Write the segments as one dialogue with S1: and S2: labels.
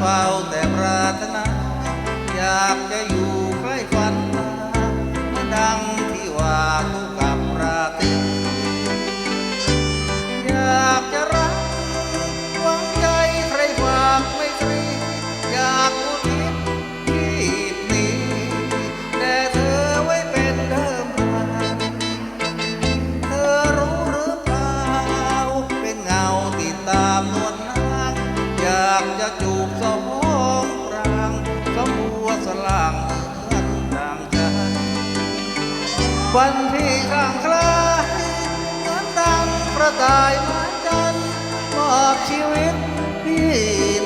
S1: ฝ้าแต่ปรารถนา อยากจะอยู่ใกล้ฝันตาไม่ดังที่ว่าตุกับราตรีอยากจะรักหวังใจใครฝากไม่ตรี อยากอุทิศที่นี้แต่เธอไว้เป็นเดิมพันเธอรู้หรือเปล่า เป็นเงาติดตามนวลนางอยากจะจู สองรางก็มัวสลางเหมือนดังใจวันที่ข้างคล้ายเหมือนดังประกายหมือนกันมอบชีวิตพี่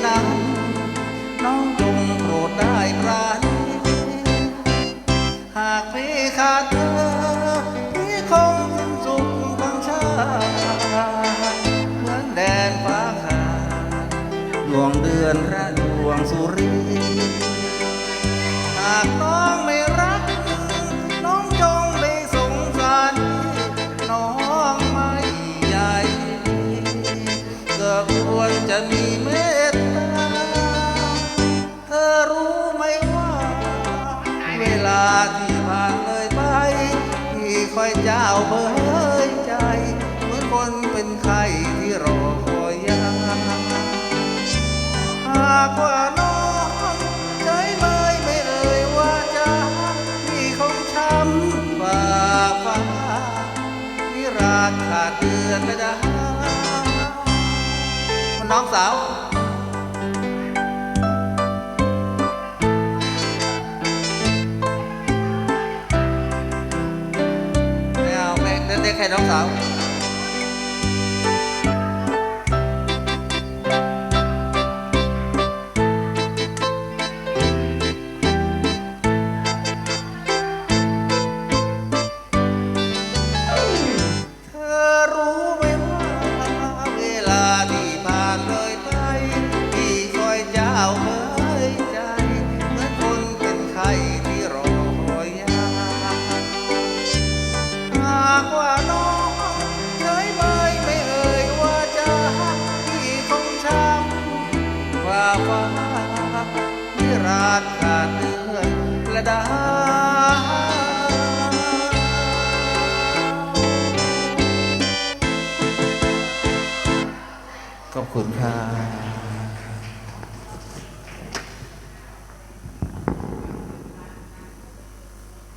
S1: นั้นน้องจงโปรดได้ปราณีหากพี่ขาดเธอ สุรีหากน้องไม่รัก น้องจงได้สงสารน้องไม่ใหญ่ก็ควรจะมีเมตตา เธอรู้ไหมว่า เวลาที่ผ่านเลยไปพี่คอยเจ้าเบยใเดือนไม่ได้มันน้องสาวไม่เอาไม่ได้ได้แค่น้องสาวาชขาดเดือนและดาขอบคุณค่ะ